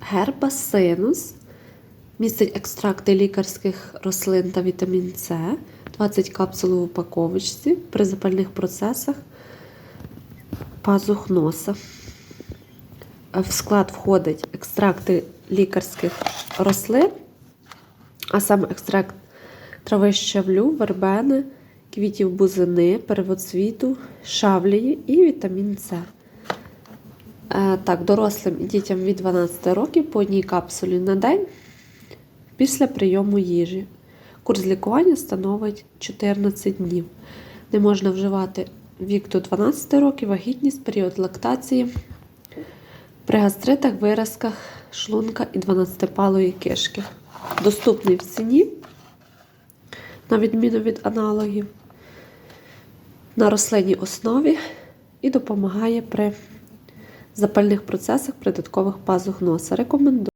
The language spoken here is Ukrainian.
Гербасинус. Містить екстракти лікарських рослин та вітамін С, 20 капсул в упаковочці при запальних процесах пазух носа. В склад входять екстракти лікарських рослин, а саме екстракт трави щавлю, вербени, квітів бузини, первоцвіту, шавлії і вітамін С. Е, Так, дорослим і дітям від 12 років по одній капсулі на день після прийому їжі. Курс лікування становить 14 днів. Не можна вживати вік до 12 років, вагітність, період лактації, при гастритах, виразках шлунка і 12-палої кишки. Доступний в ціні, на відміну від аналогів, на рослинній основі і допомагає при запальних процесах придаткових пазух носа. Рекомендую.